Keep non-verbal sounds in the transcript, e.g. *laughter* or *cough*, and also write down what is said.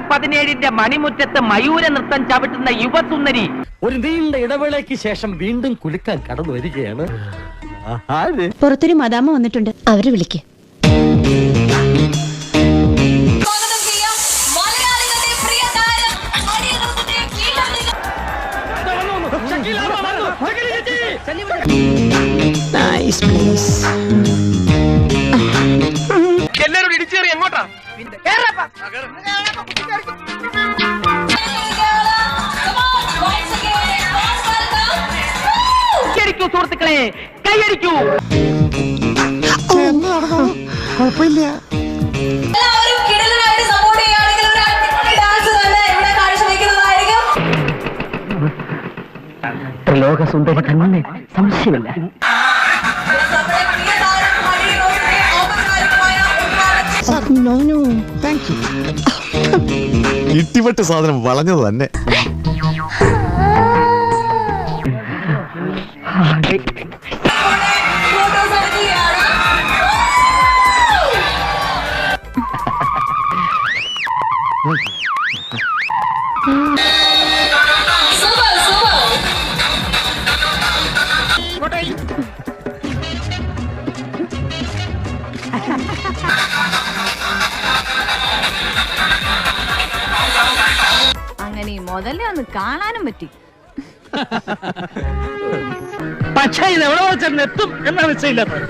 പതിനേഴിന്റെ മണിമുറ്റത്ത് മയൂര നൃത്തം ചവിട്ടുന്ന യുവസുന്ദരി. ഒരു നീണ്ട ഇടവേളയ്ക്ക് ശേഷം വീണ്ടും കുലുക്കാൻ കടന്നു വരികയാണ്. പുറത്തൊരു മദാമ വന്നിട്ടുണ്ട്. അവരെ വിളിക്ക്. സ്വാഗതം ചെയ്യാം. കൈയടിക്കൂ സുഹൃത്തുക്കളെ. കൈയടിക്കൂ. എല്ലാവരും കിടലിനായിട്ട് സപ്പോർട്ട് ചെയ്യുകയാണെങ്കിൽ *laughs* ഇട്ടിപ്പെട്ട് സാധനം വളഞ്ഞത് തന്നെ. ഫോട്ടോസ് *laughs* ഈ മുതലേ ഒന്ന് കാണാനും പറ്റി. പക്ഷേ ഇത് എവിടെ വെച്ചാൽ എത്തും എന്നാണ് നിശ്ചയില്ലാത്തത്.